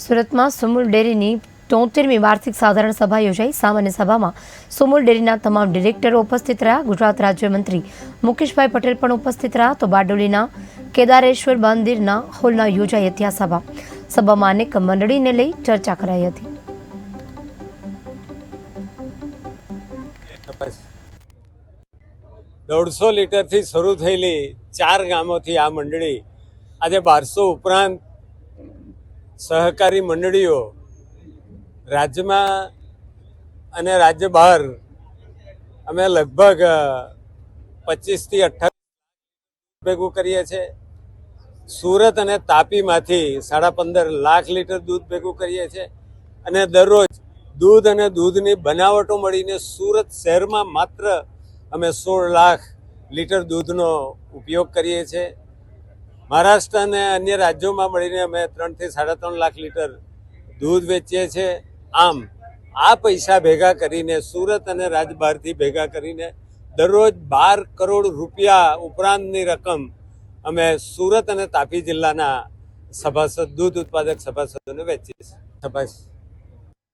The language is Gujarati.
સુરતમાં સુમુલ ડેરીની તોતેરમી વાર્ષિક સાધારણ સભા યોજાઈ. સામાન્ય સભામાં સુમુલ ડેરીના તમામ ડિરેક્ટરો ઉપસ્થિત રહ્યા. ગુજરાત રાજ્યમંત્રી મુકેશભાઈ પટેલ પણ ઉપસ્થિત રહ્યા. તો બારડોલીના કેદારેશ્વર મંદિરના હોલના યોજાઈ હતી આ સભા. સભામાં અનેક મંડળીને લઈ ચર્ચા કરાઈ હતી. દોઢસો લીટરથી શરૂ થયેલી ચાર ગામોથી આ મંડળી આજે બારસો ઉપરાંત સહકારી મંડળીઓ રાજ્યમાં અને રાજ્ય બહાર અમે લગભગ પચીસથી અઠ્ઠાવીસ ભેગું કરીએ છીએ સુરત અને તાપીમાંથી સાડા પંદર લાખ લીટર દૂધ ભેગું કરીએ છીએ અને દરરોજ દૂધ અને દૂધની બનાવટો મળીને સુરત શહેરમાં માત્ર અમે સોળ લાખ લીટર દૂધનો ઉપયોગ કરીએ છીએ મહારાષ્ટ્ર અને અન્ય રાજ્યોમાં મળીને અમે ત્રણથી સાડા ત્રણ લાખ લીટર દૂધ વેચીએ છીએ. આમ, આ પૈસા ભેગા કરીને, સુરત અને રાજબહારથી ભેગા કરીને દરરોજ બાર કરોડ રૂપિયા ઉપરાંતની રકમ અમે સુરત અને તાપી જિલ્લાના સભાસદ, દૂધ ઉત્પાદક સભાસદોને વેચીએ છીએ.